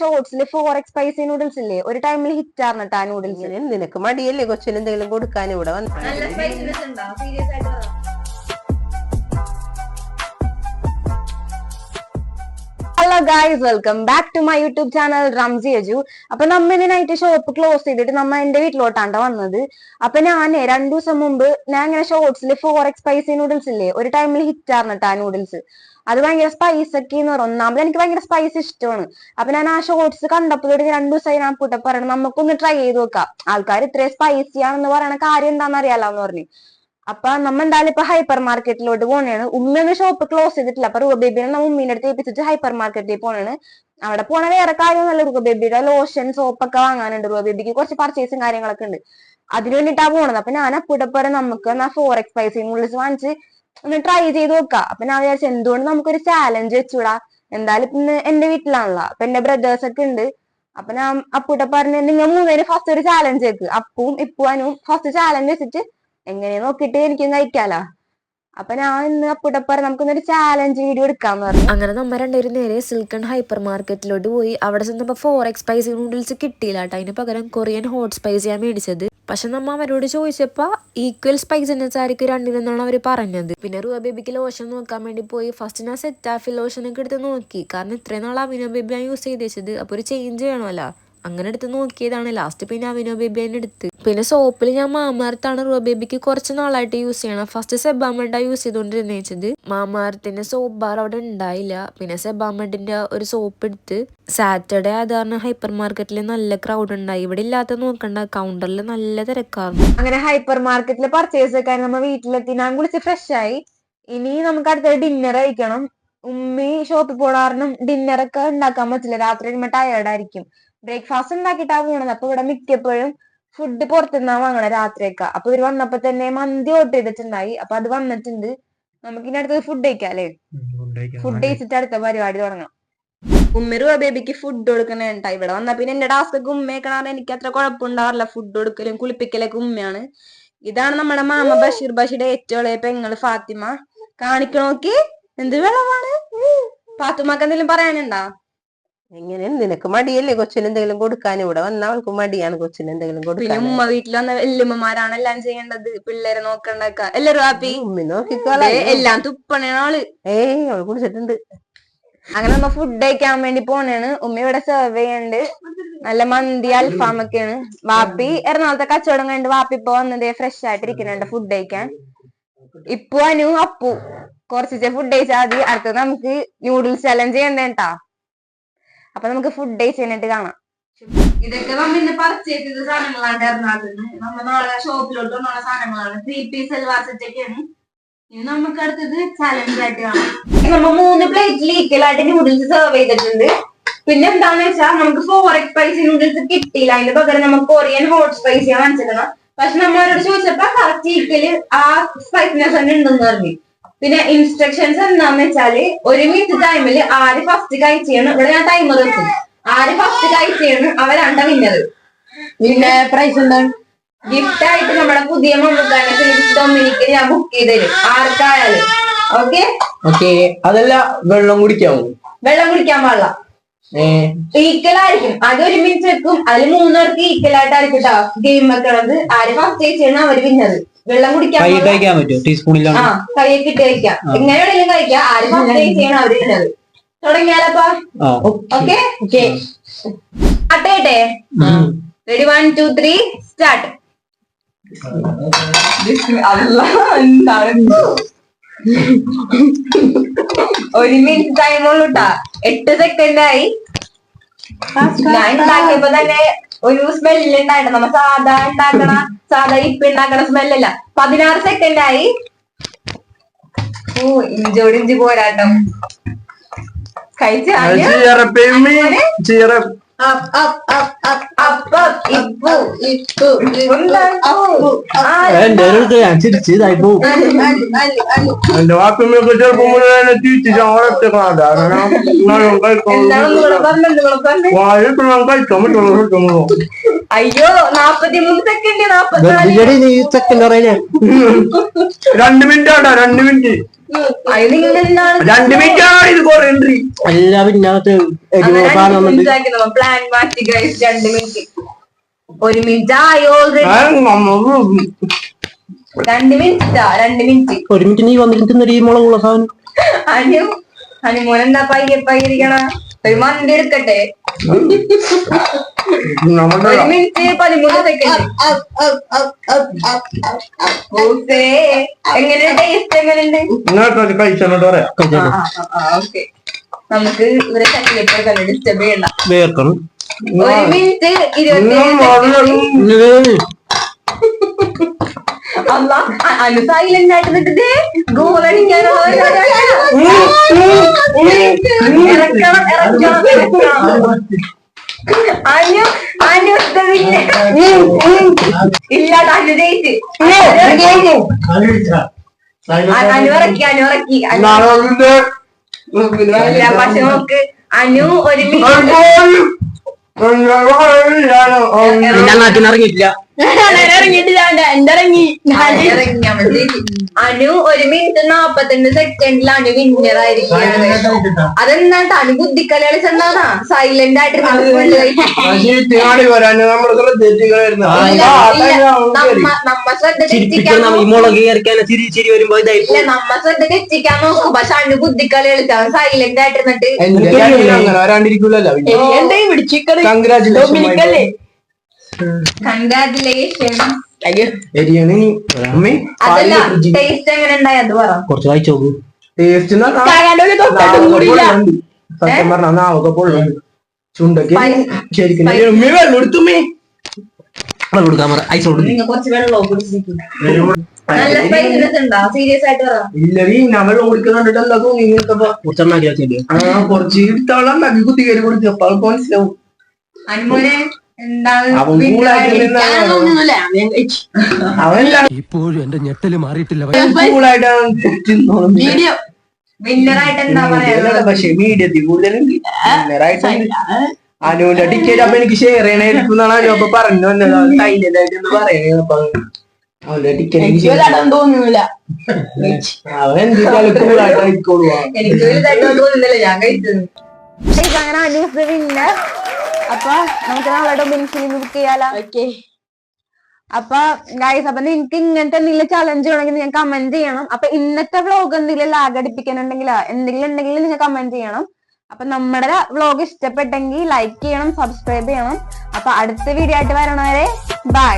ഷോർട്സിൽ four X പൈസ noodles ഇല്ലേ? ഒരു ടൈമിൽ ഹിറ്റ് ആർന്നിട്ട് ആ നൂഡിൽസ് ഇങ്ങനെ നിനക്ക് മടിയല്ലേ കൊച്ചിന് എന്തെങ്കിലും കൊടുക്കാൻ ഇവിടെ വന്നു? Hello guys welcome back to my YouTube channel Ramsi Aju അപ്പൊ നമ്മ ഇതിനായിട്ട് ഷോപ്പ് ക്ലോസ് ചെയ്തിട്ട് നമ്മ എന്റെ വീട്ടിലോട്ടാണ്ട വന്നത്. അപ്പൊ ഞാനേ രണ്ടു ദിവസം മുമ്പ് ഞാൻ ഇങ്ങനെ ഷോർട്സിൽ ഫോർ എക്സ് സ്പൈസി നൂഡിൽസ് ഇല്ലേ? ഒരു ടൈമിൽ ഹിറ്റ് ആർന്നിട്ട് ആ നൂഡിൽസ് അത് ഭയങ്കര സ്പൈസ് ഒക്കെ എന്ന് പറയും ഒന്നാമത് എനിക്ക് ഭയങ്കര സ്പൈസ് ഇഷ്ടമാണ് അപ്പൊ ഞാൻ ആ ഷോർട്സ് കണ്ടപ്പോഴോട് രണ്ടു ദിവസമായി ഞാൻ പുട്ട പറയണം നമുക്കൊന്ന് ട്രൈ ചെയ്ത് നോക്കാം. ആൾക്കാർ ഇത്രയും സ്പൈസി ആണെന്ന് പറയണ കാര്യം എന്താണെന്ന് അറിയാലോ എന്ന് പറഞ്ഞു. അപ്പൊ നമ്മ എന്തായാലും ഇപ്പൊ ഹൈപ്പർ മാർക്കറ്റിലോട്ട് പോണേണ്. ഉമ്മയൊന്നും ഷോപ്പ് ക്ലോസ് ചെയ്തിട്ടില്ല. അപ്പൊ റുബ നമ്മൾ നമ്മ ഉമ്മീന്റെ അടുത്ത് ഏൽപ്പിച്ചിട്ട് ഹൈപ്പർ മാർക്കറ്റിൽ പോണേണ്. അവിടെ പോണ വേറെ കാര്യമൊന്നുമല്ല. റുബ ബേബിയുടെ ലോഷൻ സോപ്പൊക്കെ വാങ്ങാനുണ്ട്. റുബ ബേബിക്ക് കുറച്ച് പർച്ചേസും കാര്യങ്ങളൊക്കെ ഉണ്ട്. അതിനു വേണ്ടിട്ടാ പോണത്. അപ്പൊ ഞാൻ അപ്പൂട്ടപ്പുറം നമുക്ക് എന്നാ ഫോർ എക്സ് പൈസയും വാങ്ങിച്ച് ഒന്ന് ട്രൈ ചെയ്ത് നോക്കാം. അപ്പൊ ഞാൻ വിചാരിച്ചു എന്തുകൊണ്ട് നമുക്കൊരു ചാലഞ്ച് വെച്ചൂടാ? എന്തായാലും ഇന്ന് എന്റെ വീട്ടിലാണല്ലോ. അപ്പൊ എന്റെ ബ്രദേഴ്സ് ഒക്കെ ഉണ്ട്. അപ്പൊ ഞാൻ അപ്പൂട്ട പറഞ്ഞു നിങ്ങൾ മൂന്നേര് ഫസ്റ്റ് ഒരു ചാലഞ്ച് വെക്ക്. അപ്പും ഇപ്പുവാനും ഫസ്റ്റ് ചാലഞ്ച് വെച്ചിട്ട് എങ്ങനെ നോക്കിട്ട് എനിക്കും കഴിക്കാലോ? അപ്പൊ ഞാൻ ഇന്ന് അപ്പൂട്ടപ്പറ നമുക്കൊന്നൊരു ചാലഞ്ച് വീഡിയോ എടുക്കാന്ന് പറഞ്ഞു. അങ്ങനെ നമ്മ രണ്ടുപേരും നേരെ സിൽക്കൺ ഹൈപ്പർ മാർക്കറ്റിലോട്ട് പോയി. അവിടെ ചെന്നപ്പോ ഫോർ എക്സ് സ്പൈസി നൂഡിൽസ് കിട്ടിയില്ല കേട്ടോ അതിന് പകരം കൊറിയൻ ഹോട്ട് സ്പൈസിയാണ് മേടിച്ചത്. പക്ഷെ നമ്മ അവരോട് ചോദിച്ചപ്പോൾ ഈക്വൽ എന്ന ആയിരിക്കും രണ്ടിനെന്നാണ് അവർ പറഞ്ഞത്. പിന്നെ റൂബ ബേബിക്ക് ലോഷൻ നോക്കാൻ വേണ്ടി പോയി. ഫസ്റ്റ് ഞാൻ ഫിലോഷൻ ഒക്കെ എടുത്ത് നോക്കി. കാരണം ഇത്രയും നാൾ ബേബി ഞാൻ യൂസ് ചെയ്ത് വെച്ചത് അപ്പോൾ ഒരു ചേഞ്ച് വേണമല്ലോ അങ്ങനെ എടുത്ത് നോക്കിയതാണ്. ലാസ്റ്റ് പിന്നെ അവിനോ ബേബി തന്നെ എടുത്ത്. പിന്നെ സോപ്പിൽ ഞാൻ മാമാർത്താണ് റോ ബേബിക്ക് കുറച്ച് നാളായിട്ട് യൂസ് ചെയ്യണം. ഫസ്റ്റ് സെബാമഡ യൂസ് ചെയ്തുകൊണ്ടിരുന്ന വെച്ചത്. മാമാർത്തിന്റെ സോപ്പ് ബാർ അവിടെ ഉണ്ടായില്ല. പിന്നെ സെബാമഡിന്റെ ഒരു സോപ്പ് എടുത്ത് സാറ്റർഡേ ആധാറിന് ഹൈപ്പർ മാർക്കറ്റിൽ നല്ല ക്രൗഡ് ഉണ്ടായി. ഇവിടെ ഇല്ലാത്ത നോക്കണ്ട കൗണ്ടറിൽ നല്ല തിരക്കായിരുന്നു അങ്ങനെ ഹൈപ്പർ മാർക്കറ്റിൽ പർച്ചേസ് ഒക്കെ നമ്മൾ വീട്ടിലെത്തി. ഞാൻ കുളിച്ച് ഫ്രഷ് ആയി. ഇനി നമുക്ക് അടുത്ത ഡിന്നർ കഴിക്കണം. ഉമ്മി ഷോപ്പിൽ പോടാറിനും ഡിന്നർ ഒക്കെ ഉണ്ടാക്കാൻ പറ്റില്ല. രാത്രി ടയേർഡായിരിക്കും ബ്രേക്ക്ഫാസ്റ്റ് ഉണ്ടാക്കിയിട്ടാ പോണത് അപ്പൊ ഇവിടെ മിക്കപ്പോഴും ഫുഡ് പുറത്തുനിന്നാ വാങ്ങണ രാത്രിയൊക്കെ. അപ്പൊ ഇവർ വന്നപ്പോ തന്നെ മന്തി ഓർഡർ ചെയ്തിട്ടുണ്ടായി. അപ്പൊ അത് വന്നിട്ടുണ്ട്. നമുക്ക് ഇനി അടുത്തത് ഫുഡ് കഴിക്കാം അല്ലേ? ഫുഡ് കഴിച്ചിട്ട് അടുത്ത പരിപാടി തുടങ്ങാം. ഉമ്മരും ബേബിക്ക് ഫുഡ് കൊടുക്കണേണ്ട ഇവിടെ വന്നാ പിന്നെ എന്റെ ടാസ്ക് ഉമ്മയൊക്കെ എനിക്ക് അത്ര കുഴപ്പമുണ്ടാവാറില്ല. ഫുഡ് കൊടുക്കലും കുളിപ്പിക്കലൊക്കെ ഉമ്മയാണ്. ഇതാണ് നമ്മുടെ മാമ ബഷീർ. ബഷീടെ ഏറ്റവും ഇളയ പെങ്ങൾ ഫാത്തിമ. കാണിക്കണോക്കി എന്ത് വെള്ളമാണ് ഫാത്തിമക്ക് എന്തെങ്കിലും പറയാനുണ്ടാ? എങ്ങനെ നിനക്ക് മടിയല്ലേ കൊച്ചിന് എന്തെങ്കിലും കൊടുക്കാൻ? ഇവിടെ വന്ന അവൾക്ക് മടിയാണ് കൊച്ചിന് എന്തെങ്കിലും കൊടുക്കാൻ ഉമ്മ വീട്ടിൽ വന്ന വല്യമ്മമാരാണ് എല്ലാം ചെയ്യേണ്ടത്. പിള്ളേരെ നോക്കണ്ടൊക്കെ. എല്ലാരും ഹാപ്പി. ഉമ്മി നോക്കിക്കോളാം എല്ലാം തുപ്പണേണ ആൾ. ഏയ് അവൾ കുടിച്ചിട്ടുണ്ട്. അങ്ങനെ നമ്മ ഫുഡ് കഴിക്കാൻ വേണ്ടി പോണേണ്. ഉമ്മ ഇവിടെ സെർവ് ചെയ്യണ്ട്. നല്ല മന്തി അൽഫാം ഒക്കെയാണ്. വാപ്പി എറണാകുളത്തെ കച്ചവടം കഴിഞ്ഞ് വാപ്പി ഇപ്പൊ വന്നത് ഫ്രഷ് ആയിട്ട് ഇരിക്കുന്നുണ്ട് ഫുഡ് കഴിക്കാൻ. ഇപ്പു അനു അപ്പു. കുറച്ച് ഫുഡ് കഴിച്ചാൽ മതി. അടുത്തത് നമുക്ക് ന്യൂഡിൽസ് ചലഞ്ച് ചെയ്യണ്ടേട്ടാ. അപ്പൊ നമുക്ക് ഫുഡ് ഡേ ചെയ്യാനായിട്ട് കാണാം. ഇതൊക്കെ നമ്മ ഇന്ന് പർച്ചേസ് ചെയ്ത സാധനങ്ങളാണ് എറണാകുളത്ത് നമ്മ നാളെ ഷോപ്പിലോട്ട് വന്നുള്ള സാധനങ്ങളാണ്. ത്രീ പീസ് സൽവാർ സെറ്റൊക്കെയാണ് ഇനി നമുക്ക് അടുത്തത് ചലഞ്ച് ആയിട്ട് കാണാം. നമ്മൾ മൂന്ന് പ്ലേറ്റിൽ ഈക്വലായിട്ട് നൂഡിൽസ് സെർവ് ചെയ്തിട്ടുണ്ട്. പിന്നെ എന്താന്ന് വെച്ചാൽ നമുക്ക് ഫോർ എക്സ് സ്പൈസി നൂഡിൽസ് കിട്ടിയില്ല. അതിന് പകരം നമുക്ക് കൊറിയൻ ഹോട്ട് സ്പൈസിയാണ് വാങ്ങിച്ചിരുന്നത് പക്ഷെ നമ്മളോട് ചോദിച്ചപ്പോ കറക്റ്റ് ഈക്വൽ ആ സ്പൈസിനെസ് തന്നെ ഉണ്ടെന്ന് പറഞ്ഞു. പിന്നെ ഇൻസ്ട്രക്ഷൻസ് എന്താന്ന് വെച്ചാൽ ഒരു മിനിറ്റ് ടൈമിൽ ആര് ഫസ്റ്റ് കഴിച്ചാണ് ഇവിടെ ഞാൻ ടൈമർ വെക്കും ആര് ഫസ്റ്റ് കഴിച്ചാണ് അവരാണ്ട വിന്നത് പിന്നെ പ്രൈസ് എന്താണ് ഗിഫ്റ്റ് ആയിട്ട് നമ്മുടെ പുതിയ ഫിലിപ്സ് ഡൊമിനിക്ക് ഞാൻ ബുക്ക് ചെയ്ത് തരും. ആർക്കായാലും. ഓക്കെ ഓക്കെ അതല്ല വെള്ളം കുടിക്കാമോ വെള്ളം കുടിക്കാൻ പാടില്ല. ഈക്കലായിരിക്കും അത് ഒരു മിനിറ്റ് വെക്കും. അതിൽ മൂന്നുപേർക്ക് ഈക്വൽ ആയിട്ടായിരിക്കും കേട്ടോ ഗെയിം വെക്കണത്. ആര് ഫസ്റ്റ് ചെയ്യണം? അവർ വിന്നത് വെള്ളം കുടിക്കാൻ കൈ. കഴിക്കാൻ പറ്റും ടീസ്പൂണിലാണ് ആ കൈയൊക്കെ ഇട്ട് കഴിക്കാം എങ്ങനെയാണെങ്കിലും കഴിക്കാം ആരും ഫസ്റ്റ് ചെയ്യണം അവർ വിന്നത് തുടങ്ങിയാലപ്പാ ഓക്കെ. സ്റ്റാർട്ട് ചെയ്യട്ടെ? Ready one two three start ഒരു മിനിറ്റ് ടൈമുള്ളൂട്ടാ എട്ട് സെക്കൻഡായി ഞാൻ ഉണ്ടാക്കിയപ്പോ തന്നെ ഒരു സ്മെല്ല് ഉണ്ടായിരുന്നു നമ്മ സാധാ ഉണ്ടാക്കണ സാധാ ഇപ്പ ഉണ്ടാക്കണ സ്മെല്ലല്ല പതിനാറ് സെക്കൻഡ് ആയി. ഓ ഇഞ്ചോട് ഇഞ്ചി പോരാട്ടം. കഴിച്ചു? ഞാൻ ചിരിച്ച് ഇതായി പോകും. എന്റെ? കഴിക്കാൻ പറ്റുള്ളൂ അയ്യോ നാപ്പത്തിമൂന്ന് സെക്കൻഡ് നീ സെക്കൻഡ് രണ്ട് മിനിറ്റ് രണ്ട് രണ്ട് മിനിറ്റ് ആണ് ഇത് കൊറേ ഉണ്ട് എല്ലാ പിന്നകത്ത് പ്ലാൻ മാറ്റി കഴിച്ച് രണ്ട് മിനിറ്റ്. ഒരു മിനിറ്റ് ആയോ? രണ്ട് മിനിറ്റ് രണ്ട് മിനിറ്റ്. ഒരു മിനിറ്റ് നീ വന്നിട്ട് മുളകുള്ള സാധനം? അനു എന്താ പയ്യെ പയ്യിരിക്കണ എടുക്കട്ടെ? ഒരു മിനിറ്റ് പതിമൂന്ന് സെക്കൻഡ് എങ്ങനെ ടേസ്റ്റ് എങ്ങനെയുണ്ട്? പറയാം. ഓക്കെ. നമുക്ക് ഇവരെ ഡിസ്റ്റർബ് ചെയ്യണ്ട. വേർക്കണം. ഒരു മിനിറ്റ് ഇരുപത്തി അല്ല അനു സൈലന്റ് ആയിട്ട് നിന്നിട്ട് ഗോൾ അടിക്കാനുള്ള ഇറക്കണം ഇറക്കണം ഇറക്കണം. അനു അനു ഇത് പിന്നെ ഇല്ലാത്ത അനു ജയിച്ച്. അനു അനു ഇറക്കി. അനു ഇറക്കി അനു ഇല്ല പക്ഷെ നമുക്ക് അനു ഒരു നാട്ടിൽ ഇറങ്ങിയിട്ടില്ല. അനു ഒരു മിനിറ്റ് നാപ്പത്തിരണ്ട് സെക്കൻഡിൽ അനു വിന്നർ ആയിരിക്കുകയാണ്. അതെന്താ? അനു ബുദ്ധിക്കല കളിച്ചെന്താണാ സൈലന്റ് ആയിട്ട്. നമ്മ ശ്രദ്ധ തെറ്റിക്കാൻ നമ്മ ശ്രദ്ധ നോക്കും. പക്ഷെ അനു ബുദ്ധിക്കല കളിച്ചാൽ സൈലന്റ് ആയിട്ട് എന്തെങ്കിലും കൺഗ്രാചുലേഷൻ കൺഗ്രാറ്റുലേഷൻ എരിയാണ് അമ്മേ അതല്ല ടേസ്റ്റ് എങ്ങനെ ഉണ്ടായി അത് പറ. കുറച്ച് കഴിച്ചു നോക്ക്. ടേസ്റ്റ് സത്യം പറഞ്ഞ നാവൊക്കെ പൊള്ളുണ്ട് ചുണ്ടൊക്കെ ശരിക്കും വെള്ളം കൊടുക്കാൻ പറ ഐസ് കൊടുക്കും. കുറച്ച് തോന്നി. കുത്തി കയറി കൊടുത്തു അപ്പൊ മനസ്സിലാവും. അവൻ ഇപ്പോഴും എന്റെ ഞെട്ടൽ മാറിയിട്ടില്ല. വീഡിയോ എന്താ പറയാ പക്ഷെ മീഡിയത്തിൽ അനുവിന്റെ ടിക്കറ്റ് അപ്പൊ എനിക്ക് ഷെയർ ചെയ്യണായിരിക്കും എന്നാണ് അനു അപ്പൊ പറഞ്ഞു വന്നത്. സൈലന്റ് ആയിട്ട് ഒന്ന് പറയണേ അപ്പൊ അവന്റെ ടിക്കറ്റ് അവൻ എന്തിനാലും കൂളായിട്ട് ആയിക്കോളൂ തോന്നുന്നില്ല അങ്ങനെ അനൂസ് വിന്നർ. അപ്പൊ നമുക്ക് നാളെ ഡൊമിനിക്സിൽ ബുക്ക് ചെയ്യാലോ? അപ്പൊ ഗൈസ് അപ്പൊ നിങ്ങക്ക് ഇങ്ങനത്തെ എന്തെങ്കിലും ചലഞ്ച് ഉണ്ടെങ്കിൽ നിങ്ങൾ കമന്റ് ചെയ്യണം. അപ്പൊ ഇന്നത്തെ വ്ളോഗ് എന്തെങ്കിലും ലാഗ് അടിപ്പിക്കാനുണ്ടെങ്കിൽ എന്തെങ്കിലും ഉണ്ടെങ്കിൽ നിങ്ങൾ കമന്റ് ചെയ്യണം. അപ്പൊ നമ്മുടെ വ്ളോഗ് ഇഷ്ടപ്പെട്ടെങ്കിൽ ലൈക്ക് ചെയ്യണം സബ്സ്ക്രൈബ് ചെയ്യണം. അപ്പൊ അടുത്ത വീഡിയോ ആയിട്ട് വരണവരെ ബൈ